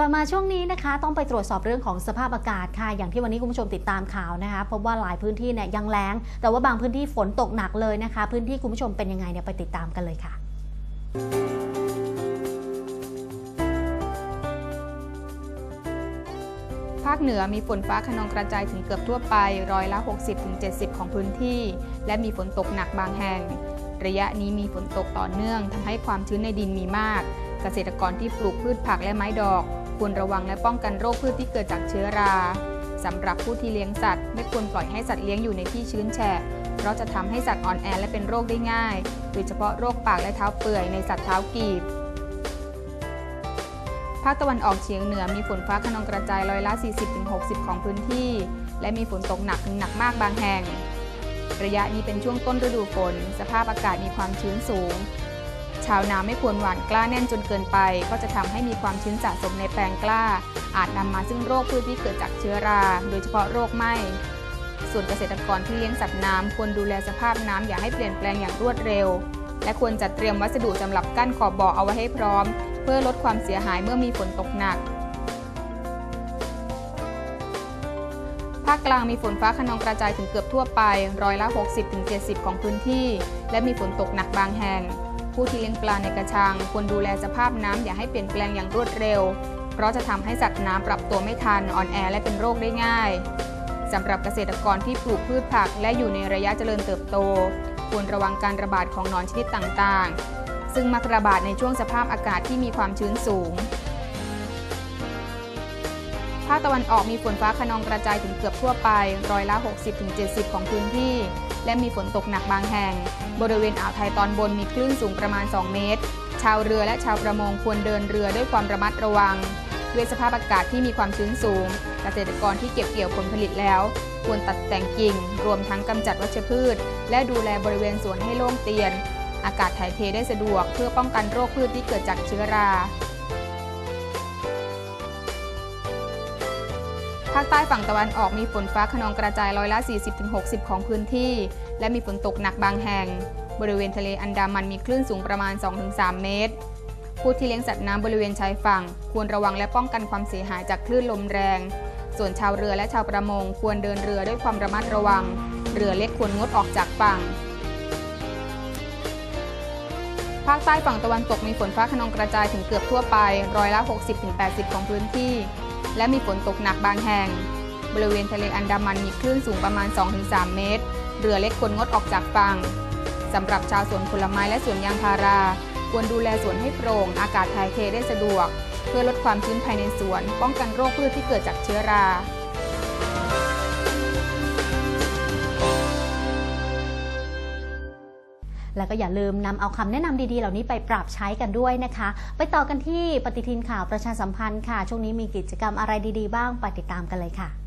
ลับมาช่วงนี้นะคะ ต้องไปตรวจสอบเรื่องของสภาพอากาศค่ะ อย่างที่วันนี้คุณผู้ชมติดตามข่าวนะคะพบว่าหลายพื้นที่เนี่ยยังแล้ง แต่ว่าบางพื้นที่ฝนตกหนักเลยนะคะ พื้นที่คุณผู้ชมเป็นยังไงเนี่ยไปติดตามกันเลยค่ะภาคเหนือมีฝนฟ้าขนองกระจายถึงเกือบทั่วไปร้อยละ 60-70 ของพื้นที่ และมีฝนตกหนักบางแห่ง ระยะนี้มีฝนตกต่อเนื่องทำให้ความชื้นในดินมีมาก เกษตรกรที่ปลูกพืชผักและไม้ดอก ควรระวังและป้องกันโรคพืชที่เกิดจากเชื้อราสำหรับผู้ที่เลี้ยงสัตว์ ไม่ควรปล่อยให้สัตว์เลี้ยงอยู่ในที่ชื้นแฉะเพราะจะทำให้สัตว์อ่อนแอและเป็นโรคได้ง่าย โดยเฉพาะโรคปากและเท้าเปื่อยในสัตว์เท้ากีบภาคตะวันออกเฉียงเหนือมีฝนฟ้าขนองกระจายร้อยละ 40-60 ของพื้นที่ และมีฝนตกหนักถึงหนักมากบางแห่ง ระยะนี้เป็นช่วงต้นฤดูฝน สภาพอากาศมีความชื้นสูงาวนาไม่ควรหว่านกล้าแน่นจนเกินไป ก็จะทำให้มีความชื้นสะสมในแปลงกล้า อาจนำมาซึ่งโรคพืชที่เกิดจากเชื้อรา โดยเฉพาะโรคไหม้ส่วนเกษตรกรที่เลี้ยงสัตว์น้ำควรดูแลสภาพน้ำอย่าให้เปลี่ยนแปลงอย่างรวดเร็ว และควรจัดเตรียมวัสดุสำหรับกั้นขอบบ่อเอาไว้ให้พร้อม เพื่อลดความเสียหายเมื่อมีฝนตกหนักภาคกลางมีฝนฟ้าขนองกระจายถึงเกือบทั่วไป ร้อยละ 60-70 ของพื้นที่ และมีฝนตกหนักบางแห่ง ผู้ที่เลี้ยงปลาในกระชังควรดูแลสภาพน้ำอย่าให้เปลี่ยนแปลงอย่างรวดเร็ว เพราะจะทำให้สัตว์น้ำปรับตัวไม่ทันอ่อนแอและเป็นโรคได้ง่ายสำหรับเกษตรกรที่ปลูกพืชผักและอยู่ในระยะเจริญเติบโต ควรระวังการระบาดของหนอนชนิดต่างๆ ซึ่งมักระบาดในช่วงสภาพอากาศที่มีความชื้นสูงาคตะวันออกมีฝนฟ้าขนองกระจายถึงเกือบทั่วไป ร้อยละ 60-70 ของพื้นที่ และมีฝนตกหนักบางแห่ง บริเวณอ่าวไทยตอนบนมีคลื่นสูงประมาณ 2 เมตร ชาวเรือและชาวประมงควรเดินเรือด้วยความระมัดระวัง ด้วยสภาพอากาศที่มีความชื้นสูง เกษตรกรที่เก็บเกี่ยวผลผลิตแล้ว ควรตัดแต่งกิ่ง รวมทั้งกำจัดวัชพืช และดูแลบริเวณสวนให้โล่งเตียน อากาศถ่ายเทได้สะดวก เพื่อป้องกันโรคพืชที่เกิดจากเชื้อรา ภาคใต้ฝั่งตะวันออกมีฝนฟ้าขนองกระจายร้อยละ 40-60 ของพื้นที่ และมีฝนตกหนักบางแห่ง บริเวณทะเลอันดามันมีคลื่นสูงประมาณ 2-3 เมตร ผู้ที่เลี้ยงสัตว์น้ำบริเวณชายฝั่ง ควรระวังและป้องกันความเสียหายจากคลื่นลมแรง ส่วนชาวเรือและชาวประมงควรเดินเรือด้วยความระมัดระวัง เรือเล็กควรงดออกจากฝั่งภาคใต้ฝั่งตะวันตกมีฝนฟ้าขนองกระจายถึงเกือบทั่วไป ร้อยละ 60-80 ของพื้นที่ และมีฝนตกหนักบางแห่ง บริเวณทะเลอันดามันมีคลื่นสูงประมาณ 2-3 เมตร เรือเล็กควรงดออกจากฝั่งสำหรับชาวสวนผลไม้และสวนยางพารา ควรดูแลสวนให้โปร่ง อากาศถ่ายเทได้สะดวก เพื่อลดความชื้นภายในสวน ป้องกันโรคพืชที่เกิดจากเชื้อรา แล้วก็อย่าลืมนำเอาคำแนะนำดีๆ เหล่านี้ไปปรับใช้กันด้วยนะคะ ไปต่อกันที่ปฏิทินข่าวประชาสัมพันธ์ค่ะ ช่วงนี้มีกิจกรรมอะไรดีๆ บ้างไปติดตามกันเลยค่ะ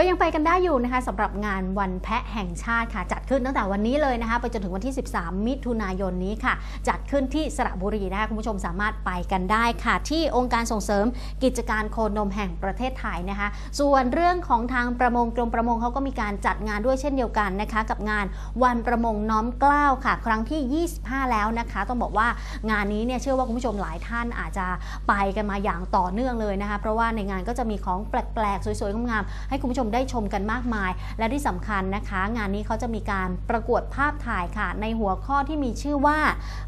ก็ยังไปกันได้อยู่นะคะสำหรับงานวันแพะแห่งชาติค่ะ จัดขึ้นตั้งแต่วันนี้เลยนะคะ ไปจนถึงวันที่ 13 มิถุนายนนี้ค่ะ จัดขึ้นที่สระบุรีนะคะคุณผู้ชมสามารถไปกันได้ค่ะ ที่องค์การส่งเสริมกิจการโคนมแห่งประเทศไทยนะคะ ส่วนเรื่องของทางประมงกรมประมงเขาก็มีการจัดงานด้วยเช่นเดียวกันนะคะ กับงานวันประมงน้อมเกล้าวค่ะ ครั้งที่ 25 แล้วนะคะ ต้องบอกว่างานนี้เนี่ยเชื่อว่าคุณผู้ชมหลายท่านอาจจะไปกันมาอย่างต่อเนื่องเลยนะคะ เพราะว่าในงานก็จะมีของแปลกๆ สวยๆงามๆให้คุณผู้ชมได้ชมกันมากมาย และที่สำคัญนะคะ งานนี้เขาจะมีการประกวดภาพถ่ายค่ะ ในหัวข้อที่มีชื่อว่า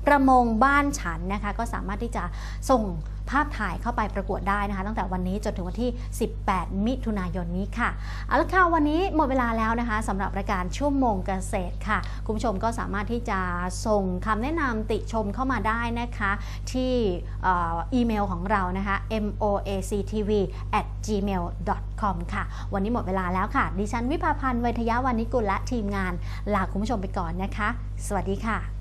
ประมงบ้านฉันนะคะ ก็สามารถที่จะส่งภาพถ่ายเข้าไปประกวดได้นะคะ ตั้งแต่วันนี้จนถึงวันที่ 18 มิถุนายนนี้ค่ะเอาละค่ะวันนี้หมดเวลาแล้วนะคะสำหรับรายการชั่วโมงเกษตรค่ะ คุณผู้ชมก็สามารถที่จะส่งคำแนะนำติชมเข้ามาได้นะคะ ที่อ,อีเมลของเรานะคะ moactv at gmail com ค่ะ วันนี้หมดเวลาแล้วค่ะ ดิฉันวิภาพันธ์เวทยาวันิกุลและทีมงานลาคุณผู้ชมไปก่อนนะคะ สวัสดีค่ะ